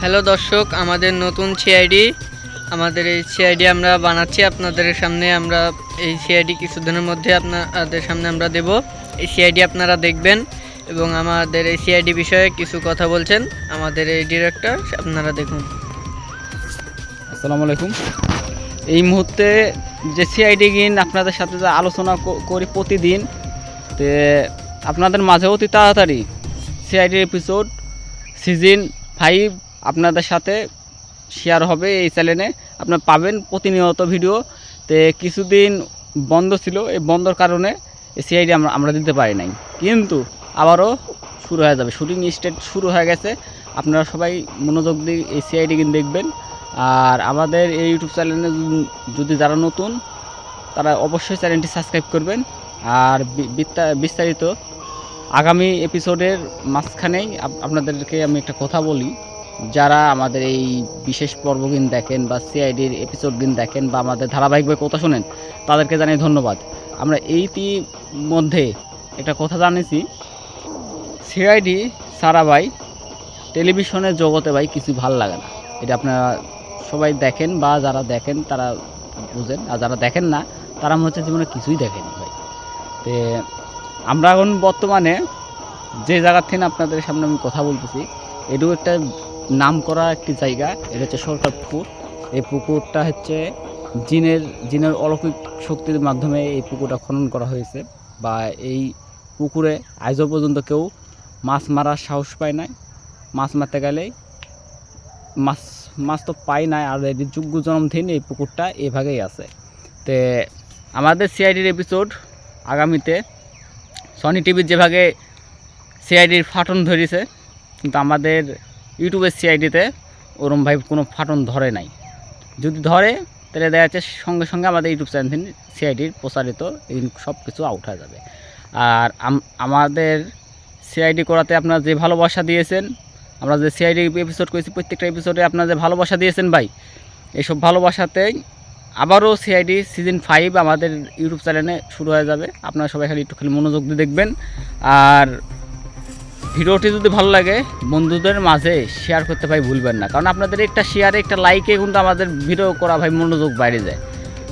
Hello দর্শক, আমাদের নতুন সিআইডি আমাদের এই সিআইডি আমরা বানাচ্ছি। আপনাদের সামনে আমরা এই সিআইডি কিছুদিনের মধ্যে আপনাদের সামনে আমরা দেব। এই সিআইডি আপনারা দেখবেন এবং আমাদের এই সিআইডি বিষয়ে কিছু কথা বলছেন। আমাদের এই ডিরেক্টর, আপনারা দেখুন। আসসালামু আলাইকুম। এই মুহূর্তে যে সিআইডি গিন আপনাদের সাথে যে আলোচনা করি প্রতিদিন, তে আপনাদের মাঝে অতি তাড়াতাড়ি সিআইডির এপিসোড সিজন ফাইভ আপনাদের সাথে শেয়ার হবে এই চ্যানেলে আপনার পাবেন প্রতিনিয়ত ভিডিও তে কিছুদিন বন্ধ ছিল, এই বন্ধর কারণে সিআইডি আমরা আমরা দিতে পারি নাই। কিন্তু আবারও শুরু হয়ে যাবে। শুটিং স্টেট শুরু হয়ে গেছে। আপনারা সবাই মনোযোগ দিয়ে এই সিআইডি কিন্তু দেখবেন। আর আমাদের এই ইউটিউব চ্যানেলে যদি যারা নতুন, তারা অবশ্যই চ্যানেলটি সাবস্ক্রাইব করবেন। আর বিস্তারিত আগামী এপিসোডের মাঝখানেই আপনাদেরকে আমি একটা কথা বলি। যারা আমাদের এই বিশেষ পর্বদিন দেখেন বা সিআইডির এপিসোড দিন দেখেন বা আমাদের ধারাবাহিকভাবে কথা শোনেন, তাদেরকে জানাই ধন্যবাদ। আমরা এইটি মধ্যে একটা কথা জানিয়েছি। সিআইডি সারা ভাই, টেলিভিশনের জগতে ভাই কিছু ভালো লাগে না। এটা আপনারা সবাই দেখেন বা যারা দেখেন তারা বুঝেন, আর যারা দেখেন না, তারা হচ্ছে জীবনে কিছুই দেখেনি ভাই। তে আমরা এখন বর্তমানে যে জায়গার থেকে আপনাদের সামনে আমি কথা বলতেছি, এটুকু একটা নাম করা একটি জায়গা, এটা হচ্ছে সরকার পুকুর। এই পুকুরটা হচ্ছে জিনের জিনের অলৌকিক শক্তির মাধ্যমে এই পুকুরটা খনন করা হয়েছে বা এই পুকুরে আজও পর্যন্ত কেউ মাছ মারার সাহস পায় নাই। মাছ মারতে গেলেই মাছ মাছ তো পাই নাই, আর এই যোগ্য জন্ম থেকে এই পুকুরটা এভাবেই আছে। তে আমাদের সিআইডির এপিসোড আগামীতে সনি টিভির যেভাবে সিআইডির ফাটন ধরেছে, কিন্তু আমাদের ইউটিউবের সিআইডিতে ওরম ভাই কোনো ফাটন ধরে নাই। যদি ধরে, তাহলে দেখা যাচ্ছে সঙ্গে সঙ্গে আমাদের ইউটিউব চ্যানেল সিআইডির প্রচারিত এই সব কিছু আউট হয়ে যাবে। আর আমাদের সিআইডি করাতে আপনারা যে ভালোবাসা দিয়েছেন, আমরা যে সিআইডি এপিসোড করেছি, প্রত্যেকটা এপিসোডে আপনারা যে ভালোবাসা দিয়েছেন ভাই এইসব ভালোবাসাতেই আবারও সিআইডি সিজন ফাইভ আমাদের ইউটিউব চ্যানেলে শুরু হয়ে যাবে। আপনারা সবাই খালি একটু খালি মনোযোগ দিয়ে দেখবেন। আর ভিডিওটি যদি ভালো লাগে, বন্ধুদের মাঝে শেয়ার করতে ভাই ভুলবেন না। কারণ আপনাদের একটা শেয়ারে একটা লাইকে কিন্তু আমাদের ভিডিও করা ভাই মনোযোগ বাইরে যায়।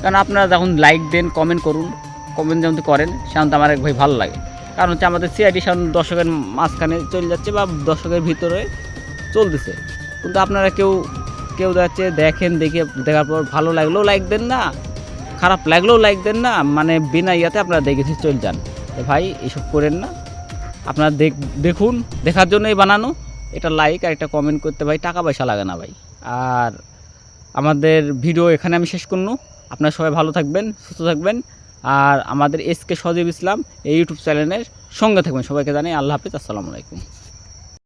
কারণ আপনারা যখন লাইক দেন কমেন্ট করুন কমেন্ট যেমন করেন, সেমন আমার এক ভাই ভালো লাগে। কারণ হচ্ছে আমাদের সিআইডি সাধারণ দর্শকের মাঝখানে চলে যাচ্ছে বা দর্শকের ভিতরে চলতেছে। কিন্তু আপনারা কেউ কেউ যাচ্ছে দেখেন, দেখে দেখার পর ভালো লাগলেও লাইক দেন না, খারাপ লাগলেও লাইক দেন না মানে বিনা ইয়াতে আপনারা দেখেছি চলে যান। ভাই, এসব করেন না। আপনারা দেখ, দেখুন, দেখার জন্যই বানানো। এটা লাইক আর একটা কমেন্ট করতে ভাই, টাকা পয়সা লাগে না ভাই। আর আমাদের ভিডিও এখানে আমি শেষ করল আপনারা সবাই ভালো থাকবেন, সুস্থ থাকবেন। আর আমাদের এস কে সজীব ইসলাম এই ইউটিউব চ্যানেলের সঙ্গে থাকবেন। সবাইকে জানাই আল্লাহ হাফিজ, আসসালামু আলাইকুম।